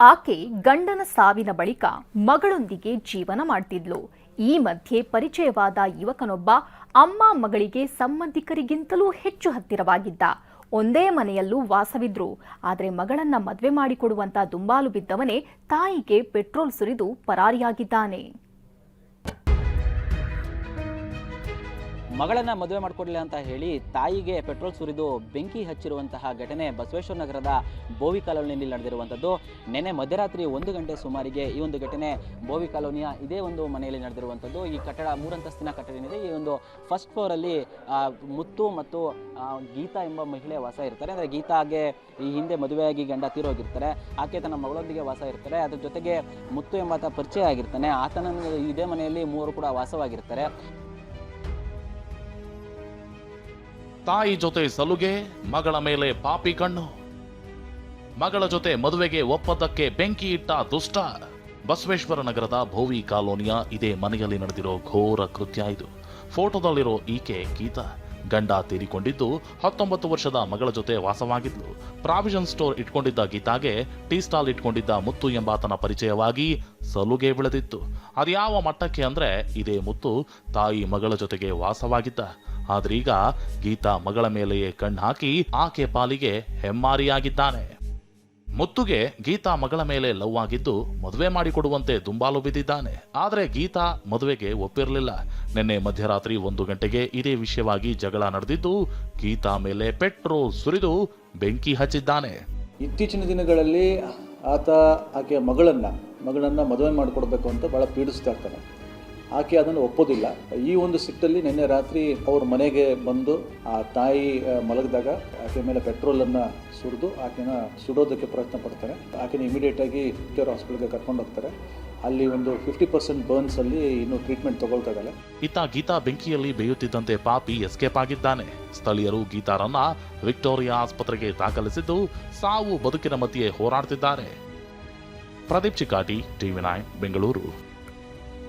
ಆಕೆ ಗಂಡನ ಸಾವಿನ ಬಳಿಕ ಮಗಳೊಂದಿಗೆ ಜೀವನ ಮಾಡ್ತಿದ್ಲು. ಈ ಮಧ್ಯೆ ಪರಿಚಯವಾದ ಯುವಕನೊಬ್ಬ ಅಮ್ಮ ಮಗಳಿಗೆ ಸಂಬಂಧಿಕರಿಗಿಂತಲೂ ಹೆಚ್ಚು ಹತ್ತಿರವಾಗಿದ್ದ. ಒಂದೇ ಮನೆಯಲ್ಲೂ ವಾಸವಿದ್ರು. ಆದರೆ ಮಗಳನ್ನ ಮದುವೆ ಮಾಡಿಕೊಡುವಂತ ದುಂಬಾಲು ಬಿದ್ದವನೇ ತಾಯಿಗೆ ಪೆಟ್ರೋಲ್ ಸುರಿದು ಪರಾರಿಯಾಗಿದ್ದಾನೆ. ಮಗಳನ್ನ ಮದುವೆ ಮಾಡಿಕೊಡ್ಲಿ ಅಂತ ಹೇಳಿ ತಾಯಿಗೆ ಪೆಟ್ರೋಲ್ ಸುರಿದು ಬೆಂಕಿ ಹಚ್ಚಿರುವಂತಹ ಘಟನೆ ಬಸವೇಶ್ವರ ನಗರದ ಬೋವಿ ಕಾಲೋನಿಯಲ್ಲಿ ನಡೆದಿರುವಂಥದ್ದು. ನೆನೆ ಮಧ್ಯರಾತ್ರಿ ಒಂದು ಗಂಟೆ ಸುಮಾರಿಗೆ ಈ ಒಂದು ಘಟನೆ ಬೋವಿ ಕಾಲೋನಿಯ ಇದೇ ಒಂದು ಮನೆಯಲ್ಲಿ ನಡೆದಿರುವಂಥದ್ದು. ಈ ಕಟ್ಟಡ ಮೂರಂತಸ್ತಿನ ಕಟ್ಟಡ ಏನಿದೆ, ಈ ಒಂದು ಫಸ್ಟ್ ಫ್ಲೋರಲ್ಲಿ ಅಲ್ಲಿ ಮುತ್ತು ಮತ್ತು ಗೀತಾ ಎಂಬ ಮಹಿಳೆ ವಾಸ ಇರ್ತಾರೆ. ಅಂದರೆ ಗೀತಾಗೆ ಈ ಹಿಂದೆ ಮದುವೆಯಾಗಿ ಗಂಡ ತೀರೋಗಿರ್ತಾರೆ. ಆಕೆ ತನ್ನ ಮಗಳೊಂದಿಗೆ ವಾಸ ಇರ್ತಾರೆ. ಅದ್ರ ಜೊತೆಗೆ ಮುತ್ತು ಎಂಬಾತ ಪರಿಚಯ ಆಗಿರ್ತಾನೆ. ಆತನ ಇದೇ ಮನೆಯಲ್ಲಿ ಮೂವರು ಕೂಡ ವಾಸವಾಗಿರ್ತಾರೆ. ತಾಯಿ ಜೊತೆ ಸಲುಗೆ, ಮಗಳ ಮೇಲೆ ಪಾಪಿ ಕಣ್ಣು. ಮಗಳ ಜೊತೆ ಮದುವೆಗೆ ಒಪ್ಪದಕ್ಕೆ ಬೆಂಕಿ ಇಟ್ಟ ದುಷ್ಟ. ಬಸವೇಶ್ವರ ನಗರದ ಭೋವಿ ಕಾಲೋನಿಯ ಇದೇ ಮನೆಯಲ್ಲಿ ನಡೆದಿರೋ ಘೋರ ಕೃತ್ಯ ಇದು. ಫೋಟೋದಲ್ಲಿರೋ ಈಕೆ ಗೀತಾ. ಗಂಡ ತೀರಿಕೊಂಡಿದ್ದು ಹತ್ತೊಂಬತ್ತು ವರ್ಷದ ಮಗಳ ಜೊತೆ ವಾಸವಾಗಿದ್ಲು. ಪ್ರಾವಿಷನ್ ಸ್ಟೋರ್ ಇಟ್ಕೊಂಡಿದ್ದ ಗೀತಾಗೆ ಟೀ ಸ್ಟಾಲ್ ಇಟ್ಕೊಂಡಿದ್ದ ಮುತ್ತು ಎಂಬಾತನ ಪರಿಚಯವಾಗಿ ಸಲುಗೆ ಬೆಳೆದಿತ್ತು. ಅದ್ಯಾವ ಮಟ್ಟಕ್ಕೆ ಅಂದ್ರೆ ಇದೇ ಮುತ್ತು ತಾಯಿ ಮಗಳ ಜೊತೆಗೆ ವಾಸವಾಗಿದ್ದ. ಆದ್ರೀಗ ಗೀತಾ ಮಗಳ ಮೇಲೆಯೇ ಕಣ್ಣು ಹಾಕಿ ಆಕೆ ಪಾಲಿಗೆ ಹೆಮ್ಮಾರಿಯಾಗಿದ್ದಾನೆ. ಮುತ್ತುಗೆ ಗೀತಾ ಮಗಳ ಮೇಲೆ ಲವ್ ಆಗಿದ್ದು ಮದುವೆ ಮಾಡಿಕೊಡುವಂತೆ ದುಂಬಾಲು ಬಿದ್ದಿದ್ದಾನೆ. ಆದರೆ ಗೀತಾ ಮದುವೆಗೆ ಒಪ್ಪಿರಲಿಲ್ಲ. ನಿನ್ನೆ ಮಧ್ಯರಾತ್ರಿ ಒಂದು ಗಂಟೆಗೆ ಇದೇ ವಿಷಯವಾಗಿ ಜಗಳ ನಡೆದಿದ್ದು ಗೀತಾ ಮೇಲೆ ಪೆಟ್ರೋಲ್ ಸುರಿದು ಬೆಂಕಿ ಹಚ್ಚಿದ್ದಾನೆ. ಇತ್ತೀಚಿನ ದಿನಗಳಲ್ಲಿ ಆತ ಆಕೆಯ ಮಗಳನ್ನ ಮಗಳನ್ನ ಮದುವೆ ಮಾಡಿಕೊಡ್ಬೇಕು ಅಂತ ಬಹಳ ಪೀಡಿಸ್ತಾ ಇರ್ತಾನೆ. ಆಕೆ ಅದನ್ನು ಒಪ್ಪೋದಿಲ್ಲ. ಈ ಒಂದು ಸಿಟ್ಟಲ್ಲಿ ನಿನ್ನೆ ರಾತ್ರಿ ಅವ್ರ ಮನೆಗೆ ಬಂದು ಆ ತಾಯಿ ಮಲಗಿದಾಗ ಆಕೆ ಮೇಲೆ ಪೆಟ್ರೋಲನ್ನು ಸುರಿದು ಆಕೆನ ಸುಡೋದಕ್ಕೆ ಪ್ರಯತ್ನ ಪಡ್ತಾರೆ. ಆಕೆನ ಇಮಿಡಿಯೇಟಾಗಿ ಕೇರ್ ಹಾಸ್ಪಿಟಲ್ಗೆ ಕರ್ಕೊಂಡು ಹೋಗ್ತಾರೆ. ಅಲ್ಲಿ ಒಂದು ಫಿಫ್ಟಿ ಪರ್ಸೆಂಟ್ ಬರ್ನ್ಸಲ್ಲಿ ಇನ್ನು ಟ್ರೀಟ್ಮೆಂಟ್ ತಗೊಳ್ತಾಗಲ್ಲ ಇತ್ತ ಗೀತಾ ಬೆಂಕಿಯಲ್ಲಿ ಬೇಯುತ್ತಿದ್ದಂತೆ ಪಾಪಿ ಎಸ್ಕೇಪ್ ಆಗಿದ್ದಾನೆ. ಸ್ಥಳೀಯರು ಗೀತಾರನ್ನ ವಿಕ್ಟೋರಿಯಾ ಆಸ್ಪತ್ರೆಗೆ ದಾಖಲಿಸಿದ್ದು ಸಾವು ಬದುಕಿನ ಮಧ್ಯೆ ಹೋರಾಡ್ತಿದ್ದಾರೆ. Pradeep Chikati TV nine, Bengaluru.